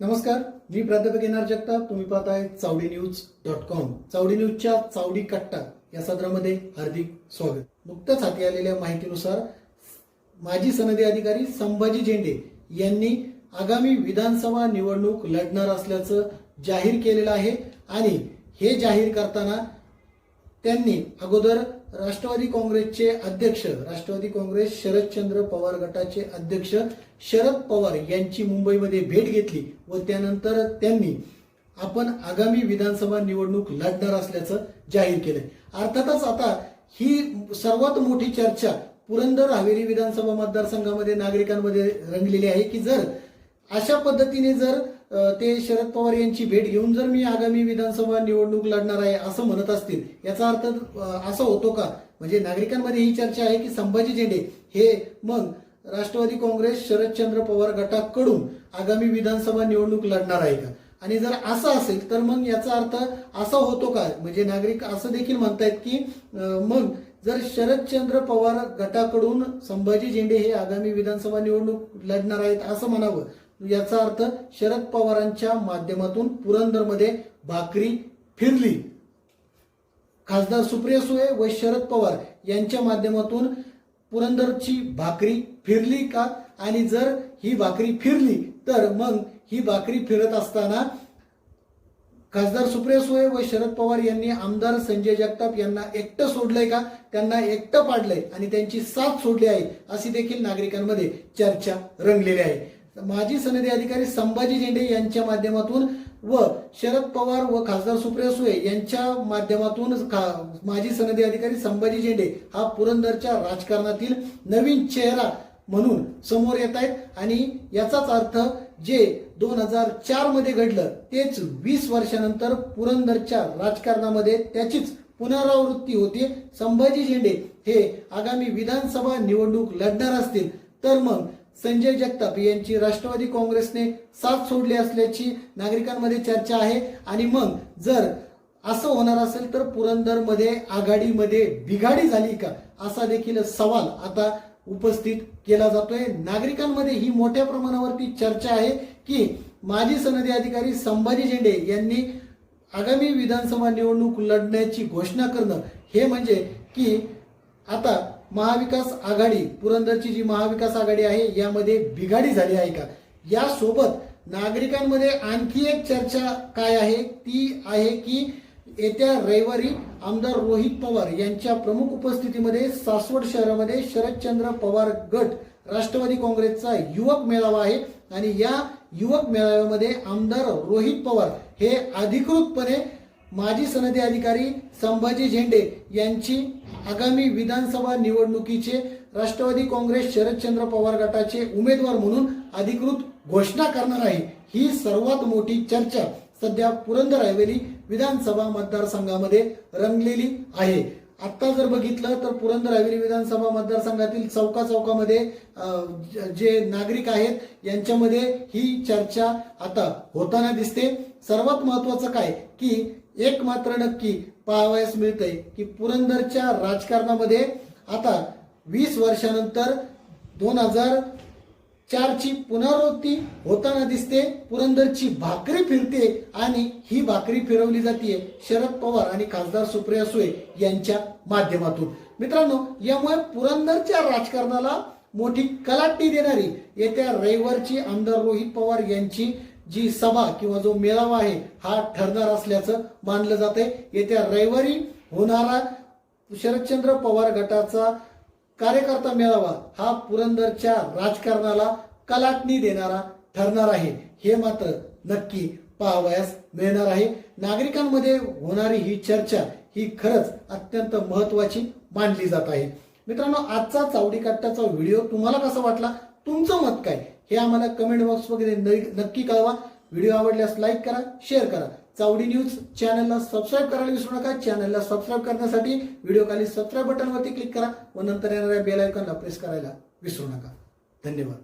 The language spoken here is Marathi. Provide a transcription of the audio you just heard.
नमस्कार मी प्राध्यापक येणार जगताप. तुम्ही पाहताय Chawdi news dot com. Chawdi न्यूजच्या चावडी कट्टा या सदरामध्ये हार्दिक स्वागत. नुकत्याच हाती आलेल्या माहितीनुसार माजी सनदी अधिकारी संभाजी झेंडे यांनी आगामी विधानसभा निवडणूक लढणार असल्याचं जाहीर केलेलं आहे आणि हे जाहीर करताना त्यांनी अगोदर राष्ट्रवादी काँग्रेसचे अध्यक्ष राष्ट्रवादी काँग्रेस शरदचंद्र पवार गटाचे अध्यक्ष शरद पवार यांची मुंबईमध्ये भेट घेतली व त्यानंतर त्यांनी आपण आगामी विधानसभा निवडणूक लढणार असल्याचं जाहीर केलंय. अर्थातच आता ही सर्वात मोठी चर्चा पुरंदर हवेरी विधानसभा मतदारसंघामध्ये नागरिकांमध्ये रंगलेली आहे की जर अशा पद्धतीने जर ते शरद पवार यांची भेट घेऊन जर मी आगामी विधानसभा निवडणूक लढणार आहे असं म्हणत असतील याचा अर्थ असा होतो का? म्हणजे नागरिकांमध्ये ही चर्चा आहे की संभाजी झेंडे हे मग राष्ट्रवादी काँग्रेस शरदचंद्र पवार गटाकडून आगामी विधानसभा निवडणूक लढणार आहे का? आणि जर असं असेल तर मग याचा अर्थ असा होतो का? म्हणजे नागरिक असं देखील म्हणतायत की मग जर शरदचंद्र पवार गटाकडून संभाजी झेंडे हे आगामी विधानसभा निवडणूक लढणार आहेत असं म्हणावं याचा अर्थ शरद पवारांच्या माध्यमातून पुरंदरमध्ये भाकरी फिरली. खासदार सुप्रिया सुळे व शरद पवार यांच्या माध्यमातून पुरंदरची भाकरी फिरली का? आणि जर ही भाकरी फिरली तर मग ही भाकरी फिरत असताना खासदार सुप्रिया सुळे व शरद पवार यांनी आमदार संजय जगताप यांना एकटं सोडलंय का? त्यांना एकटं पाडलंय आणि त्यांची साथ सोडली आहे अशी देखील नागरिकांमध्ये चर्चा रंगलेली आहे. माजी सनदी अधिकारी संभाजी झेंडे यांच्या माध्यमातून व शरद पवार व खासदार सुप्रिया सुळे यांच्या माध्यमातून खा- माजी सनदी अधिकारी संभाजी झेंडे हा पुरंदरच्या राजकारणातील नवीन चेहरा म्हणून समोर येत आहेत. आणि याचाच अर्थ जे दोन हजार चारमध्ये घडलं तेच वीस वर्षानंतर पुरंदरच्या राजकारणामध्ये त्याचीच पुनरावृत्ती होते. संभाजी झेंडे हे आगामी विधानसभा निवडणूक लढणार असतील. तर मग संजय जगताप यांची राष्ट्रवादी काँग्रेसने साथ सोडली असल्याची नागरिकांमध्ये चर्चा आहे. आणि मग जर असं होणार असेल तर पुरंदरमध्ये आघाडीमध्ये बिघाडी झाली का? असा देखील सवाल आता उपस्थित केला जातोय. नागरिकांमध्ये ही मोठ्या प्रमाणावरती चर्चा आहे की माजी सनदी अधिकारी संभाजी झेंडे यांनी आगामी विधानसभा निवडणूक लढण्याची घोषणा करणं हे म्हणजे की आता महाविकास आघाडी पुरंदरची जी महाविकास आघाडी आहे यामध्ये बिघाडी झाली आहे का? यासोबत नागरिकांमध्ये आणखी एक चर्चा काय आहे? ती आहे की येत्या रविवारी आमदार रोहित पवार यांच्या प्रमुख उपस्थितीमध्ये सासवड शहरामध्ये शरदचंद्र पवार गट राष्ट्रवादी काँग्रेसचा युवक मेळावा आहे आणि या युवक मेळाव्यामध्ये आमदार रोहित पवार हे अधिकृतपणे माजी सनदी अधिकारी संभाजी झेंडे यांची आगामी विधानसभा निवडणुकीचे राष्ट्रवादी काँग्रेस शरदचंद्र पवार गटाचे उमेदवार म्हणून अधिकृत घोषणा करणार आहे. ही सर्वात मोठी चर्चा सध्या पुरंदर हवेली विधानसभा मतदारसंघामध्ये रंगलेली आहे. आत्ता जर बघितलं तर पुरंदर हवेली विधानसभा मतदारसंघातील चौका चौकामध्ये जे नागरिक आहेत यांच्यामध्ये ही चर्चा आता होताना दिसते. सर्वात महत्वाचं काय? की एक मात्र नक्की पाहावयास मिळतंय की पुरंदरच्या राजकारणामध्ये आता वीस वर्षानंतर दोन हजार चारची पुनरावृत्ती होताना दिसते. पुरंदरची भाकरी फिरते आणि ही भाकरी फिरवली जाते शरद पवार आणि खासदार सुप्रिया सुळे यांच्या माध्यमातून. मित्रांनो यामुळे पुरंदरच्या राजकारणाला मोठी कलाट्टी देणारी येत्या रविवारची आमदार रोहित पवार यांची जी सभा किंवा जो मेळावा आहे हा ठरणार असल्याचं मानलं जात. आहे येत्या रविवारी होणारा शरदचंद्र पवार गटाचा कार्यकर्ता मेळावा हा पुरंदरच्या राजकारणाला कलाटणी देणारा ठरणार आहे. हे मात्र नक्की पाहावयास मिळणार आहे. नागरिकांमध्ये होणारी ही चर्चा ही खरंच अत्यंत महत्वाची मानली जात आहे. मित्रांनो आजचा चावडीकट्टाचा व्हिडिओ तुम्हाला कसा वाटला? तुमचं मत काय? हे आम्हाला कमेंट बॉक्स वगैरे नक्की कळवा. व्हिडिओ आवडल्यास लाईक करा शेअर करा. चावडी न्यूज चॅनलला सबस्क्राईब करायला विसरू नका. चॅनलला सबस्क्राईब करण्यासाठी व्हिडिओ खाली सबस्क्राईब बटनवरती क्लिक करा व नंतर येणाऱ्या बेल आयकॉनला प्रेस करायला विसरू नका. धन्यवाद.